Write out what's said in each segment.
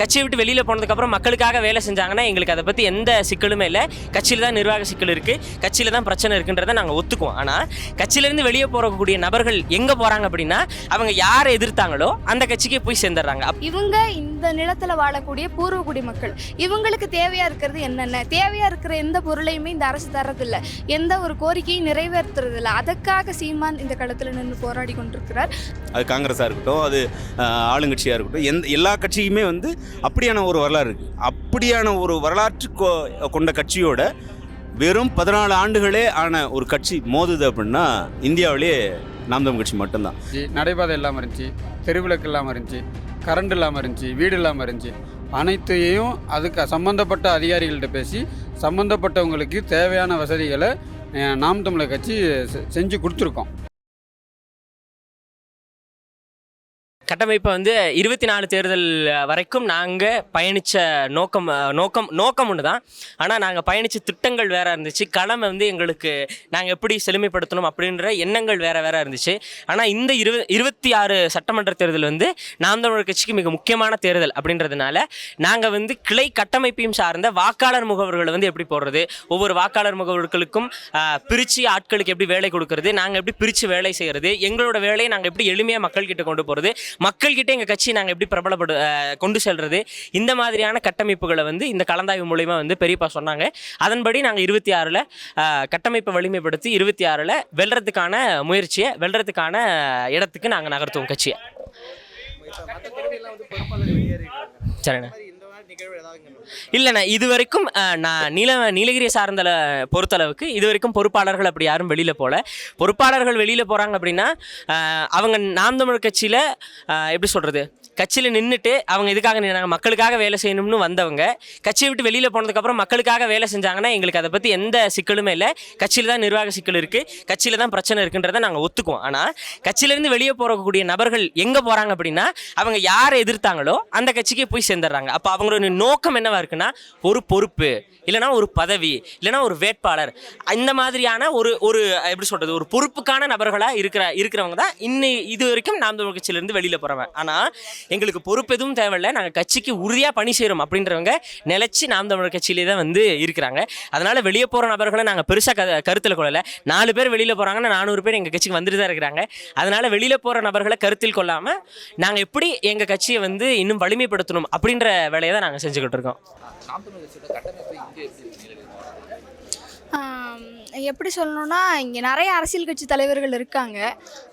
கட்சியை விட்டு வெளியில் போனதுக்கப்புறம் மக்களுக்காக வேலை செஞ்சாங்கன்னா எங்களுக்கு அதை பற்றி எந்த சிக்கலுமே இல்லை. கட்சியில் தான் நிர்வாக சிக்கல் இருக்குது கட்சியில் தான் பிரச்சனை இருக்குன்றதை நாங்கள் ஒத்துக்குவோம். ஆனால் கட்சியிலேருந்து வெளியே போகக்கூடிய நபர்கள் எங்கே போகிறாங்க அப்படின்னா அவங்க யாரை எதிர்த்தாங்களோ அந்த கட்சிக்கே போய் சேர்ந்துடுறாங்க. இவங்க இந்த நிலத்துல வாழக்கூடிய பூர்வகுடி மக்கள் இவங்களுக்கு தேவையா இருக்கிறது என்னென்ன? தேவையா இருக்கிற எந்த பொருளையுமே இந்த அரசு தரதில்ல எந்த ஒரு கோரிக்கையும் நிறைவேற்றுறதில்ல. அதற்காக சீமான் இந்த களத்துல நின்று போராடி கொண்டிருக்கிறார். அது காங்கிரஸாக இருக்கட்டும் அது ஆளுங்கட்சியாக இருக்கட்டும் எந்த எல்லா கட்சியுமே வந்து அப்படியான ஒரு வரலாறு இருக்குது அப்படியான ஒரு வரலாற்று கொ- கொண்ட கட்சியோட வெறும் பதினாலு ஆண்டுகளே ஆன ஒரு கட்சி மோதுது அப்படின்னா இந்தியாவிலேயே நாம் தமிழ் கட்சி மட்டும்தான். நடைபாதை இல்லாமல் இருந்துச்சு தெருவிளக்கு இல்லாமல் இருந்துச்சு கரண்ட் இல்லாமல் இருந்துச்சு வீடு இல்லாமல் இருந்துச்சு. அனைத்தையும் அதுக்கு சம்மந்தப்பட்ட அதிகாரிகள்கிட்ட பேசி சம்மந்தப்பட்டவங்களுக்கு தேவையான வசதிகளை நாம் தமிழர் கட்சி செ- செஞ்சு கொடுத்துருக்கோம். கட்டமைப்பை வந்து இருபத்தி நாலு தேர்தல் வரைக்கும் நாங்கள் பயணித்த நோக்கம் நோக்கம் நோக்கம் ஒன்று தான். ஆனால் நாங்கள் பயணித்த திட்டங்கள் வேறு இருந்துச்சு. கடமை வந்து எங்களுக்கு நாங்கள் எப்படி செழுமைப்படுத்தணும் அப்படின்ற எண்ணங்கள் வேறு வேற இருந்துச்சு. ஆனால் இந்த இரு இருபத்தி ஆறு சட்டமன்ற தேர்தல் வந்து நாம் தமிழர் கட்சிக்கு மிக முக்கியமான தேர்தல் அப்படின்றதுனால நாங்கள் வந்து கிளை கட்டமைப்பையும் சார்ந்த வாக்காளர் முகவர்களை வந்து எப்படி போடுறது? ஒவ்வொரு வாக்காளர் முகவர்களுக்கும் பிரித்து ஆட்களுக்கு எப்படி வேலை கொடுக்கறது? நாங்கள் எப்படி பிரித்து வேலை செய்கிறது எங்களோட வேலையை நாங்கள் எப்படி எளிமையாக மக்கள்கிட்ட கொண்டு போகிறது மக்கள்கிட்ட எங்கள் கட்சி நாங்கள் எப்படி பிரபலப்படு கொண்டு செல்றது? இந்த மாதிரியான கட்டமைப்புகளை வந்து இந்த கலந்தாய்வு மூலயமா வந்து பெரியப்பா சொன்னாங்க. அதன்படி நாங்கள் இருபத்தி ஆறில் கட்டமைப்பை வலிமைப்படுத்தி இருபத்தி ஆறில் வெல்றதுக்கான முயற்சியை வெல்றதுக்கான இடத்துக்கு நாங்கள் நகர்த்துவோம் கட்சியை. சரிண்ணா. இல்லைண்ணா இது வரைக்கும் நான் நீல நீலகிரி சார்ந்த பொறுத்தளவுக்கு இது வரைக்கும் பொறுப்பாளர்கள் அப்படி யாரும் வெளியில் போகல பொறுப்பாளர்கள் வெளியில் போகிறாங்க அப்படின்னா அவங்க நாம் தமிழ் கட்சியில் எப்படி சொல்கிறது கட்சியில் நின்றுட்டு அவங்க இதுக்காக நின்னாங்க மக்களுக்காக வேலை செய்யணும்னு வந்தவங்க கட்சியை விட்டு வெளியில் போனதுக்கப்புறம் மக்களுக்காக வேலை செஞ்சாங்கன்னா எங்களுக்கு அதை பற்றி எந்த சிக்கலுமே இல்லை. கட்சியில் தான் நிர்வாக சிக்கல் இருக்குது கட்சியில் தான் பிரச்சனை இருக்குன்றதை நாங்கள் ஒத்துக்குவோம். ஆனால் கட்சியிலேருந்து வெளியே போகக்கூடிய நபர்கள் எங்கே போகிறாங்க அப்படின்னா அவங்க யாரை எதிர்த்தாங்களோ அந்த கட்சிக்கே போய் சேர்ந்துடுறாங்க. அப்போ அவங்களோட நோக்கம் என்னவாக இருக்குன்னா ஒரு பொறுப்பு இல்லைனா ஒரு பதவி இல்லைனா ஒரு வேட்பாளர். இந்த மாதிரியான ஒரு ஒரு எப்படி சொல்கிறது ஒரு பொறுப்புக்கான நபர்களாக இருக்கிற இருக்கிறவங்க தான் இன்னி இது வரைக்கும் நாம் தமிழ் கட்சியிலேருந்து வெளியில் போகிறவங்க ஆனால் எங்களுக்கு பொறுப்பு எதுவும் தேவையில்லை. நாங்கள் கட்சிக்கு உறுதியாக பணி செய்கிறோம் அப்படின்றவங்க நிலச்சி நாம் தமிழர் கட்சியிலே தான் வந்து இருக்கிறாங்க. அதனால் வெளியே போகிற நபர்களை நாங்கள் பெருசாக க கருத்தில் கொள்ளலை. நாலு பேர் வெளியில் போகிறாங்கன்னா நானூறு பேர் எங்கள் கட்சிக்கு வந்துட்டு தான் இருக்கிறாங்க. அதனால் வெளியில் போகிற நபர்களை கருத்தில் கொள்ளாமல் நாங்கள் எப்படி எங்கள் கட்சியை வந்து இன்னும் வலிமைப்படுத்தணும் அப்படின்ற வேலையை தான் நாங்கள் செஞ்சுக்கிட்டு இருக்கோம். எப்படி சொல்லணும்னா இங்கே நிறைய அரசியல் கட்சி தலைவர்கள் இருக்காங்க.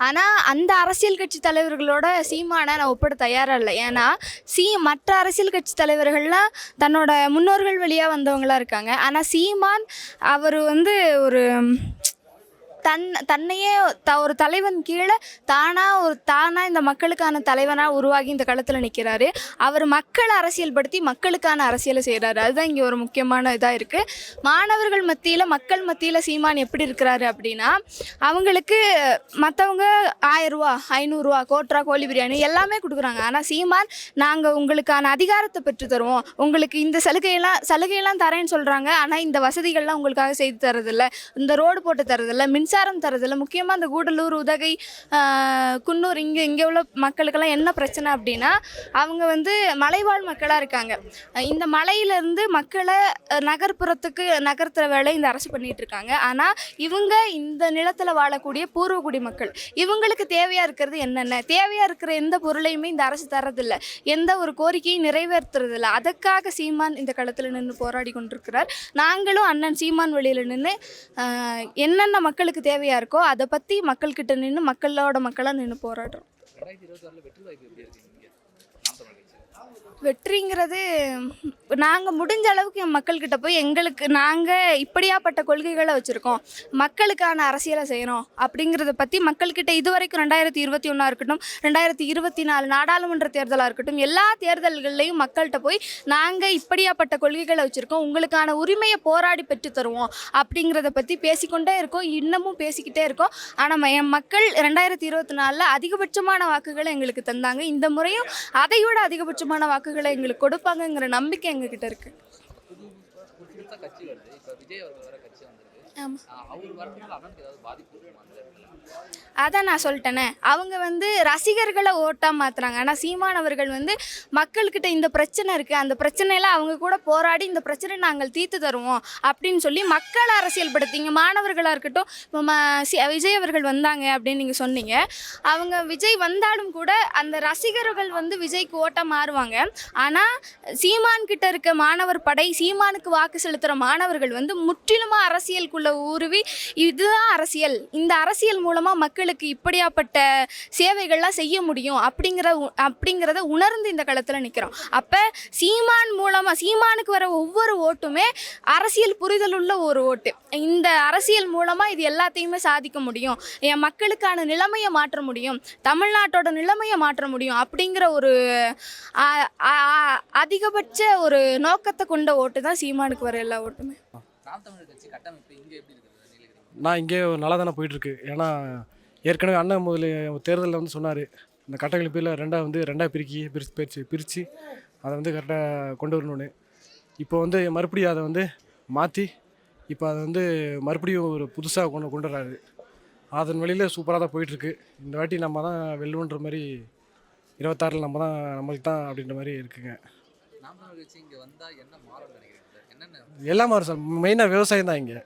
ஆனால் அந்த அரசியல் கட்சி தலைவர்களோட சீமானை நான் ஒப்பிட தயாராக இல்லை. ஏன்னா சீ மற்ற அரசியல் கட்சி தலைவர்கள்லாம் தன்னோட முன்னோர்கள் வழியாக வந்தவங்களா இருக்காங்க. ஆனால் சீமான் அவர் வந்து ஒரு தன் தன்னையே த ஒரு தலைவன் கீழே தானாக ஒரு தானாக இந்த மக்களுக்கான தலைவனாக உருவாகி இந்த களத்தில் நிற்கிறாரு அவர் மக்களை அரசியல்படுத்தி மக்களுக்கான அரசியலை செய்கிறாரு அதுதான் இங்கே ஒரு முக்கியமான இதாக இருக்குது மாணவர்கள் மத்தியில் மக்கள் மத்தியில் சீமான் எப்படி இருக்கிறாரு அப்படின்னா அவங்களுக்கு மற்றவங்க ஆயிரரூவா ஐநூறுரூவா கோட்ரா கோழி பிரியாணி எல்லாமே கொடுக்குறாங்க. ஆனால் சீமான் நாங்கள் உங்களுக்கான அதிகாரத்தை பெற்று தருவோம். உங்களுக்கு இந்த சலுகையெல்லாம் சலுகையெல்லாம் தரேன்னு சொல்கிறாங்க ஆனால் இந்த வசதிகள்லாம் உங்களுக்காக செய்து தரதில்லை. இந்த ரோடு போட்டு தரதில்ல. மின்சாரம் தரதில்லை. முக்கியமாக அந்த கூடலூர் உதகை குன்னூர் இங்கே இங்கே உள்ள மக்களுக்கெல்லாம் என்ன பிரச்சனை அப்படின்னா அவங்க வந்து மலைவாழ் மக்களாக இருக்காங்க. இந்த மலையிலேருந்து மக்களை நகர்ப்புறத்துக்கு நகர்த்துற வேலை இந்த அரசு பண்ணிகிட்டு இருக்காங்க ஆனால் இவங்க இந்த நிலத்தில் வாழக்கூடிய பூர்வகுடி மக்கள் இவங்களுக்கு தேவையாக இருக்கிறது என்னென்ன? தேவையாக இருக்கிற எந்த பொருளையுமே இந்த அரசு தரதில்ல. எந்த ஒரு கோரிக்கையும் நிறைவேற்றுறதில்ல. அதற்காக சீமான் இந்த களத்தில் நின்று போராடி கொண்டிருக்கிறார். நாங்களும் அண்ணன் சீமான் வழியில் நின்று என்னென்ன மக்களுக்கு தேவையாக இருக்கோ அதை பற்றி மக்கள்கிட்ட நின்று மக்களோட மக்களாக நின்று போராடுறோம். வெற்றிங்கிறது நாங்கள் முடிஞ்ச அளவுக்கு என் மக்கள்கிட்ட போய் எங்களுக்கு நாங்கள் இப்படியாப்பட்ட கொள்கைகளை வச்சுருக்கோம். மக்களுக்கான அரசியலை செய்கிறோம் அப்படிங்கிறத பற்றி மக்கள்கிட்ட இது வரைக்கும் ரெண்டாயிரத்தி இருபத்தி ஒன்றா இருக்கட்டும் ரெண்டாயிரத்தி இருபத்தி நாலு நாடாளுமன்ற தேர்தலாக இருக்கட்டும் எல்லா தேர்தல்கள்லையும் மக்கள்கிட்ட போய் நாங்கள் இப்படியாப்பட்ட கொள்கைகளை வச்சுருக்கோம். உங்களுக்கான உரிமையை போராடி பெற்று தருவோம் அப்படிங்கிறத பற்றி பேசிக்கொண்டே இருக்கோம். இன்னமும் பேசிக்கிட்டே இருக்கோம். ஆனால் என் மக்கள் ரெண்டாயிரத்தி இருபத்தி நாலில் அதிகபட்சமான வாக்குகளை எங்களுக்கு தந்தாங்க. இந்த முறையும் அதை விட அதிகபட்சமான வாக்குகளை எங்களுக்கு கொடுப்பாங்கங்கிற நம்பிக்கை எங்ககிட்ட இருக்குது அதான் நான் சொல்லிட்டேனே. அவங்க வந்து ரசிகர்களை ஓட்டா மாத்துறாங்க. ஆனால் சீமானவர்கள் வந்து மக்கள்கிட்ட இந்த பிரச்சனை இருக்குது அந்த பிரச்சனையில அவங்க கூட போராடி இந்த பிரச்சனை நாங்கள் தீர்த்து தருவோம் அப்படின்னு சொல்லி மக்களை அரசியல்படுத்திங்க. மாணவர்களாக இருக்கட்டும் இப்போ ம விஜய் அவர்கள் வந்தாங்க அப்படின்னு நீங்கள் சொன்னீங்க. அவங்க விஜய் வந்தாலும் கூட அந்த ரசிகர்கள் வந்து விஜய்க்கு ஓட்டா மாறுவாங்க. ஆனால் சீமான் கிட்ட இருக்க மாணவர் படை சீமானுக்கு வாக்கு செலுத்துகிற மாணவர்கள் வந்து முற்றிலுமாக அரசியலுக்குள்ள ஊருவி இதுதான் அரசியல். இந்த அரசியல் மூலமாக மக்களுக்கு இப்படியாப்பட்ட சேவைகள்லாம் செய்ய முடியும் அப்படிங்கிற உ- அப்படிங்கிறத உணர்ந்து இந்த களத்தில் நிற்கிறோம் அப்போ சீமான் மூலமாக சீமானுக்கு வர ஒவ்வொரு ஓட்டுமே அரசியல் புரிதல் உள்ள ஒரு ஓட்டு. இந்த அரசியல் மூலமாக இது எல்லாத்தையுமே சாதிக்க முடியும். என் மக்களுக்கான நிலைமையை மாற்ற முடியும். தமிழ்நாட்டோட நிலைமையை மாற்ற முடியும் அப்படிங்கிற ஒரு அதிகபட்ச ஒரு நோக்கத்தை கொண்ட ஓட்டு தான் சீமானுக்கு வர எல்லா ஓட்டுமே. நாம் தமிழர் கட்சி கட்டமைப்பு இங்கே எப்படி இருக்குது? நீலகிரி நான் இங்கே நல்லா தானே போயிட்டுருக்கு. ஏன்னா ஏற்கனவே அண்ணன் முதல்ல தேர்தலில் வந்து சொன்னார் இந்த கட்டமைப்பில் ரெண்டாக வந்து ரெண்டாக பிரிக்கி பிரிச்சு பிரித்து பிரித்து அதை வந்து கரெக்டாக கொண்டு வரணும்னு. இப்போ வந்து மறுபடியும் அதை வந்து மாற்றி இப்போ அதை வந்து மறுபடியும் ஒரு புதுசாக கொண்டு கொண்டு வர்றாரு. அதன் வழியில் சூப்பராக தான் போயிட்டுருக்கு. இந்த வாட்டி நம்ம தான் வெல்லுன்ற மாதிரி இருபத்தாறில் நம்ம தான் நம்மளுக்கு தான் அப்படின்ற மாதிரி இருக்குங்க. எல்லாம் மாறும் சார். மெயினாக விவசாயம் தான் இங்கே.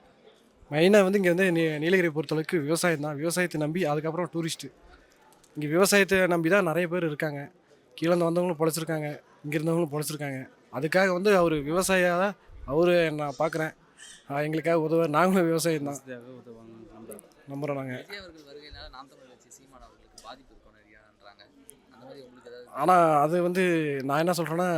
மெயினாக வந்து இங்கே வந்து நீ நீலகிரி பொறுத்தளவுக்கு விவசாயம் தான். விவசாயத்தை நம்பி அதுக்கப்புறம் டூரிஸ்ட்டு இங்கே விவசாயத்தை நம்பி தான் நிறைய பேர் இருக்காங்க. கீழே வந்தவங்களும் பொழைச்சிருக்காங்க. இங்கே இருந்தவங்களும் பொழைச்சிருக்காங்க. அதுக்காக வந்து அவர் விவசாயியாக அவர் நான் பார்க்குறேன். எங்களுக்காக உதவ நாங்களும் விவசாயம் தான். நம்புகிறோம் நாங்கள் ஆனால் அது வந்து நான் என்ன சொல்கிறேன்னா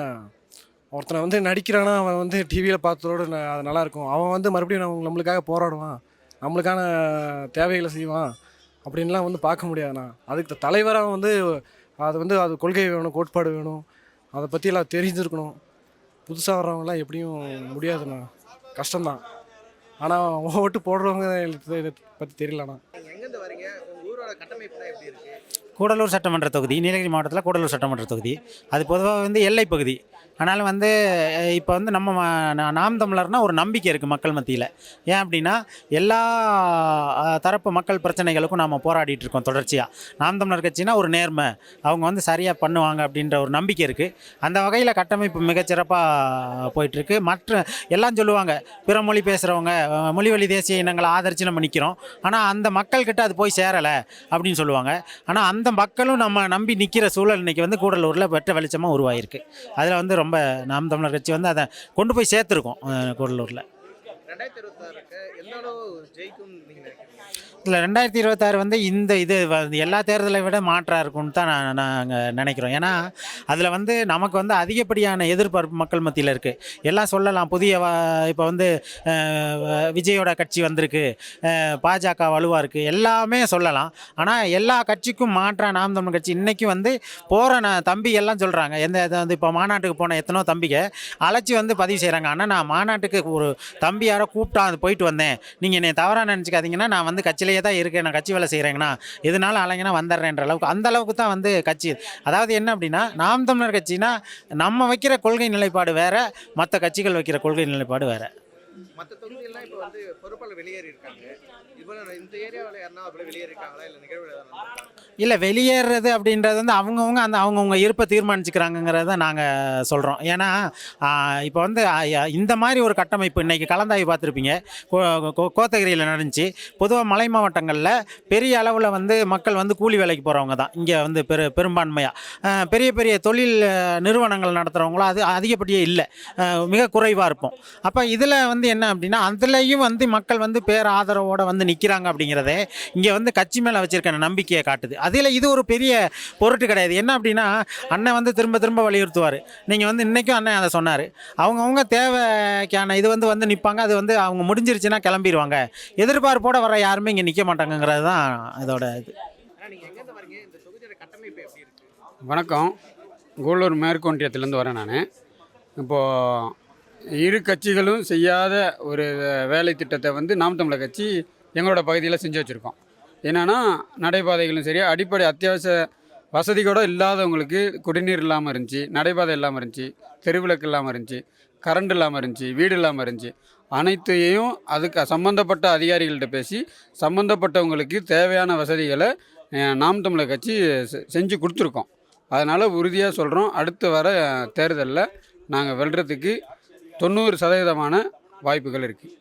ஒருத்தனை வந்து நடிக்கிறானா அவன் வந்து டிவியில் பார்த்ததோட அது நல்லாயிருக்கும். அவன் வந்து மறுபடியும் நம்ம நம்மளுக்காக போராடுவான். நம்மளுக்கான தேவைகளை செய்வான். அப்படின்லாம் வந்து பார்க்க முடியாதுண்ணா. அதுக்கு தலைவராக வந்து அது வந்து அது கொள்கை வேணும் கோட்பாடு வேணும். அதை பற்றியெல்லாம் தெரிஞ்சிருக்கணும். புதுசாக வர்றவங்கலாம் எப்படியும் முடியாதுண்ணா. கஷ்டம்தான். ஆனால் ஓட்டு போடுறவங்க இதை பற்றி தெரியலண்ணா. எங்கேருந்து வரீங்க? உங்கள் ஊரோட கட்டமைப்பு எப்படி இருக்குது கூடலூர் சட்டமன்ற தொகுதி நீலகிரி மாவட்டத்தில் கூடலூர் சட்டமன்ற தொகுதி. அது பொதுவாக வந்து எல்லை பகுதி. ஆனாலும் வந்து இப்போ வந்து நம்ம நாம் தமிழர்னால் ஒரு நம்பிக்கை இருக்குது மக்கள் மத்தியில். ஏன் அப்படின்னா எல்லா தரப்பு மக்கள் பிரச்சனைகளுக்கும் நாம் போராடிட்டு இருக்கோம் தொடர்ச்சியாக நாம் தமிழர் கட்சினா ஒரு நேர்மை. அவங்க வந்து சரியாக பண்ணுவாங்க அப்படின்ற ஒரு நம்பிக்கை இருக்குது அந்த வகையில் கட்டமைப்பு மிகச்சிறப்பாக போயிட்டுருக்கு. மற்ற எல்லாம் சொல்லுவாங்க பிற மொழி பேசுகிறவங்க மொழிவழி தேசிய இனங்களை ஆதரித்து நம்ம நிற்கிறோம் ஆனால் அந்த மக்கள்கிட்ட அது போய் சேரலை அப்படின்னு சொல்லுவாங்க. ஆனால் அந்த மக்களும் நம்ம நம்பி நிற்கிற சூழல் இன்னைக்கு வந்து கூடலூரில் வெட்ட வெளிச்சமாக உருவாயிருக்கு. அதில் வந்து ரொம்ப நாம் தமிழர் கட்சி வந்து அதை கொண்டு போய் சேர்த்துருக்கோம் கூடலூரில். இல்லை ரெண்டாயிரத்தி இருபத்தாறு வந்து இந்த இது எல்லா தேர்தலை விட மாற்றாக இருக்கும்னு தான் நான் நாங்கள் நினைக்கிறோம். ஏன்னா அதில் வந்து நமக்கு வந்து அதிகப்படியான எதிர்பார்ப்பு மக்கள் மத்தியில் இருக்குது எல்லாம் சொல்லலாம் புதிய இப்போ வந்து விஜயோட கட்சி வந்திருக்கு பாஜக வலுவாக இருக்குது எல்லாமே சொல்லலாம். ஆனால் எல்லா கட்சிக்கும் மாற்றாக நாம் தமிழ் கட்சி. இன்றைக்கும் வந்து போகிற நான் தம்பி எல்லாம் சொல்கிறாங்க எந்த இதை வந்து இப்போ மாநாட்டுக்கு போன எத்தனோ தம்பிக அழைச்சி வந்து பதிவு செய்கிறாங்க ஆனால் நான் மாநாட்டுக்கு ஒரு தம்பி யாரோ கூப்பிட்டா அது போயிட்டு வந்தேன். நீங்கள் என்னை தவறாக நினச்சிக்காதீங்கன்னா நான் வந்து கட்சியில் கட்சியிலேயே தான் இருக்கேன் நான் கட்சி வேலை செய்கிறேங்கண்ணா எதனால அலைங்கன்னா வந்துடுறேன்ற அளவுக்கு அந்த அளவுக்கு தான் வந்து கட்சி. அதாவது என்ன அப்படின்னா நாம் தமிழர் கட்சினா நம்ம வைக்கிற கொள்கை நிலைப்பாடு வேறு மற்ற கட்சிகள் வைக்கிற கொள்கை நிலைப்பாடு வேறு. மற்ற தொகுதியெல்லாம் இப்போ வந்து பொறுப்பாளர் வெளியேறி இருக்காங்க இவ்வளோ இந்த ஏரியாவில் யாருன்னா அப்படியே வெளியேறி இருக்காங்களா இல்லை நிகழ்வு இல்லை வெளியேறது அப்படின்றது வந்து அவங்கவுங்க அந்த அவங்கவுங்க இருப்பை தீர்மானிச்சுக்கிறாங்கங்கிறத நாங்கள் சொல்கிறோம் ஏன்னா இப்போ வந்து இந்த மாதிரி ஒரு கட்டமைப்பு இன்றைக்கி கலந்தாய்வு பார்த்துருப்பீங்க. கோ- கோ- கோத்தகிரியில் நடந்துச்சு. பொதுவாக மலை மாவட்டங்களில் பெரிய அளவில் வந்து மக்கள் வந்து கூலி வேலைக்கு போகிறவங்க தான். இங்கே வந்து பெரு பெரும்பான்மையாக பெரிய பெரிய தொழில் நிறுவனங்கள் நடத்துகிறவங்களும் அது அதிகப்படியே இல்லை. மிக குறைவாக இருப்போம். அப்போ இதில் வந்து என்ன அப்படின்னா அதுலேயும் வந்து மக்கள் வந்து பேர் ஆதரவோடு வந்து நிற்கிறாங்க அப்படிங்கிறதே இங்கே வந்து கட்சி மேலே வச்சுருக்க நம்பிக்கையை காட்டுது. அதில் இது ஒரு பெரிய பொருட்டு கிடையாது. என்ன அப்படின்னா அண்ணன் வந்து திரும்ப திரும்ப வலியுறுத்துவார். நீங்கள் வந்து இன்றைக்கும் அண்ணன் அதை சொன்னார். அவங்கவுங்க தேவைக்கான இது வந்து வந்து நிற்பாங்க அது வந்து அவங்க முடிஞ்சிருச்சுன்னா கிளம்பிடுவாங்க எதிர்பார்ப்போட வர யாருமே இங்கே நிற்க மாட்டாங்கங்கிறது தான் அதோட இது. வணக்கம். கூடலூர் மேற்கொண்டியத்துலேருந்து வரேன் நான். இப்போது இரு கட்சிகளும் செய்யாத ஒரு வேலை திட்டத்தை வந்து நாம் தமிழர் கட்சி எங்களோட பகுதியில் செஞ்சு வச்சுருக்கோம். என்னென்னா நடைபாதைகளும் சரி அடிப்படை அத்தியாவசிய வசதி கூட இல்லாதவங்களுக்கு குடிநீர் இல்லாமல் இருந்துச்சு நடைபாதை இல்லாமல் இருந்துச்சு தெருவிளக்கு இல்லாமல் இருந்துச்சு கரண்ட் இல்லாமல் இருந்துச்சு வீடு இல்லாமல் இருந்துச்சு. அனைத்தையும் அதுக்கு சம்மந்தப்பட்ட அதிகாரிகள்கிட்ட பேசி சம்மந்தப்பட்டவங்களுக்கு தேவையான வசதிகளை நாம் தமிழர் கட்சி செ- செஞ்சு கொடுத்துருக்கோம். அதனால் உறுதியாக சொல்கிறோம் அடுத்து வர தேர்தலில் நாங்கள் வெல்றதுக்கு தொண்ணூறு சதவீதமான வாய்ப்புகள் இருக்குது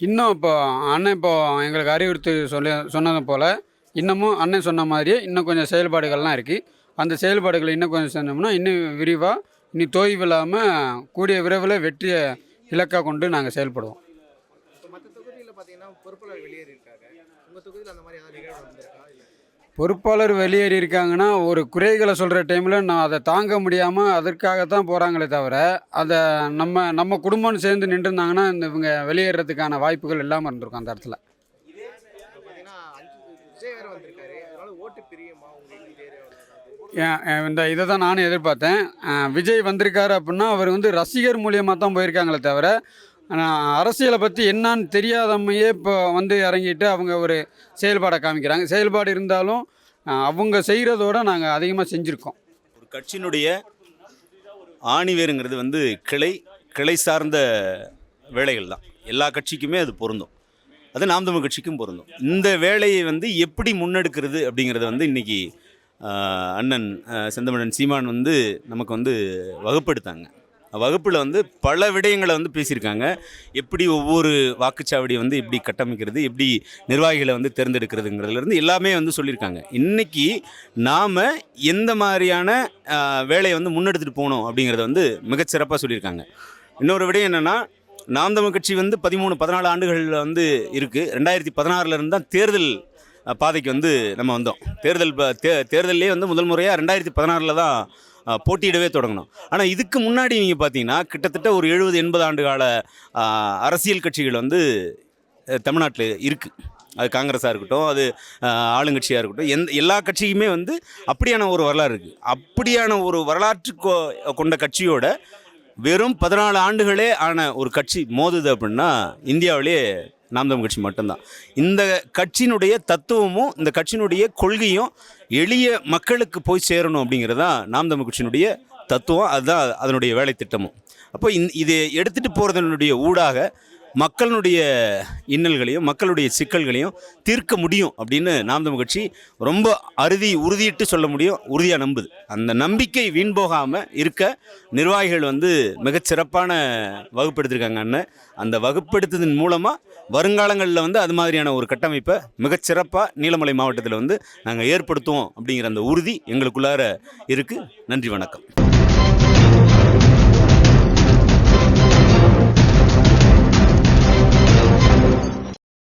இன்னும் இப்போ அண்ணன் இப்போ எங்களுக்கு அறிவுறுத்தி சொல்லி சொன்னது போல் இன்னமும் அண்ணன் சொன்ன மாதிரியே இன்னும் கொஞ்சம் செயல்பாடுகள்லாம் இருக்குது அந்த செயல்பாடுகளை இன்னும் கொஞ்சம் செஞ்சோம்னா இன்னும் விரிவாக இன்னும் தொய்வு இல்லாமல் கூடிய விரைவில் வெற்றியை இலக்காக கொண்டு நாங்கள் செயல்படுவோம் இப்போ மற்ற தொகுதியில் பார்த்தீங்கன்னா பொறுப்பாளர் வெளியேறி இருக்காங்க உங்கள் தொகுதியில் அந்த மாதிரி ஏதாவது நிகழ்வு வந்திருக்கா இல்லை பொறுப்பாளர் வெளியேறி இருக்காங்கன்னா ஒரு குறைகளை சொல்கிற டைமில் நான் அதை தாங்க முடியாமல் அதற்காகத்தான் போகிறாங்களே தவிர அதை நம்ம நம்ம குடும்பம்னு சேர்ந்து நின்றுருந்தாங்கன்னா இந்த இவங்க வெளியேறதுக்கான வாய்ப்புகள் இல்லாமல் இருந்திருக்கும் அந்த இடத்துல. விஜய் ஓட்டு இந்த இதை தான் நானும் எதிர்பார்த்தேன். விஜய் வந்திருக்காரு அப்படின்னா அவர் வந்து ரசிகர் மூலியமாக தான் போயிருக்காங்களே தவிர ஆனால் அரசியலை பற்றி என்னன்னு தெரியாதம்மையே இப்போ வந்து இறங்கிட்டு அவங்க ஒரு செயல்பாடை காமிக்கிறாங்க. செயல்பாடு இருந்தாலும் அவங்க செய்கிறதோட நாங்கள் அதிகமாக செஞ்சுருக்கோம். ஒரு கட்சியினுடைய ஆணிவேருங்கிறது வந்து கிளை கிளை சார்ந்த வேலைகள் தான். எல்லா கட்சிக்குமே அது பொருந்தும். அது நாம் தமிழ் கட்சிக்கும் பொருந்தும். இந்த வேலையை வந்து எப்படி முன்னெடுக்கிறது அப்படிங்கிறத வந்து இன்றைக்கி அண்ணன் செந்தமிழன் சீமான் வந்து நமக்கு வந்து வகுப்படுத்தாங்க. வகுப்பில் வந்து பல விடயங்களை வந்து பேசியிருக்காங்க. எப்படி ஒவ்வொரு வாக்குச்சாவடியை வந்து எப்படி கட்டமைக்கிறது எப்படி நிர்வாகிகளை வந்து தேர்ந்தெடுக்கிறதுங்கிறதுலேருந்து எல்லாமே வந்து சொல்லியிருக்காங்க. இன்றைக்கி நாம் எந்த மாதிரியான வேலையை வந்து முன்னெடுத்துட்டு போகணும் அப்படிங்கிறத வந்து மிகச்சிறப்பாக சொல்லியிருக்காங்க. இன்னொரு விடயம் என்னென்னா நாம் தமிழ் கட்சி வந்து பதிமூணு பதினாலு ஆண்டுகளில் வந்து இருக்குது ரெண்டாயிரத்தி பதினாறுலேருந்து தான் தேர்தல் பாதைக்கு வந்து நம்ம வந்தோம். தேர்தல் ப- தே தேர்தல்லே வந்து முதல் முறையாக ரெண்டாயிரத்தி பதினாறில் தான் போட்டியிடவே தொடங்கணும். ஆனால் இதுக்கு முன்னாடி நீங்கள் பார்த்தீங்கன்னா கிட்டத்தட்ட ஒரு எழுபது எண்பது ஆண்டு கால அரசியல் கட்சிகள் வந்து தமிழ்நாட்டில் இருக்குது அது காங்கிரஸாக இருக்கட்டும் அது ஆளுங்கட்சியாக இருக்கட்டும் எந்த எல்லா கட்சியுமே வந்து அப்படியான ஒரு வரலாறு இருக்குது அப்படியான ஒரு வரலாற்று கொ- கொண்ட கட்சியோட வெறும் பதினாலு ஆண்டுகளே ஆன ஒரு கட்சி மோதுது அப்படின்னா இந்தியாவிலே நாம் தமிழ் கட்சி மட்டும்தான். இந்த கட்சியினுடைய தத்துவமும் இந்த கட்சியினுடைய கொள்கையும் எளிய மக்களுக்கு போய் சேரணும் அப்படிங்கிறது தான் நாம் தமிழ் கட்சியினுடைய தத்துவம் அதுதான் அதனுடைய வேலை திட்டமும் அப்போ இந் இது எடுத்துகிட்டு போகிறதனுடைய ஊடாக மக்களுடைய இன்னல்களையும் மக்களுடைய சிக்கல்களையும் தீர்க்க முடியும் அப்படின்னு நாம் தமிழ் கட்சி ரொம்ப அறுதி உறுதியிட்டு சொல்ல முடியும் உறுதியாக நம்புது. அந்த நம்பிக்கை வீண் போகாமல் இருக்க நிர்வாகிகள் வந்து மிகச்சிறப்பான வகுப்பெடுத்திருக்காங்க அண்ணன். அந்த வகுப்பெடுத்ததன் மூலமாக வருங்காலங்களில் வந்து அது மாதிரியான ஒரு கட்டமைப்பை மிகச்சிறப்பாக நீலமலை மாவட்டத்தில் வந்து நாங்கள் ஏற்படுத்துவோம் அப்படிங்கிற அந்த உறுதி எங்களுக்குள்ளார இருக்குது நன்றி வணக்கம்.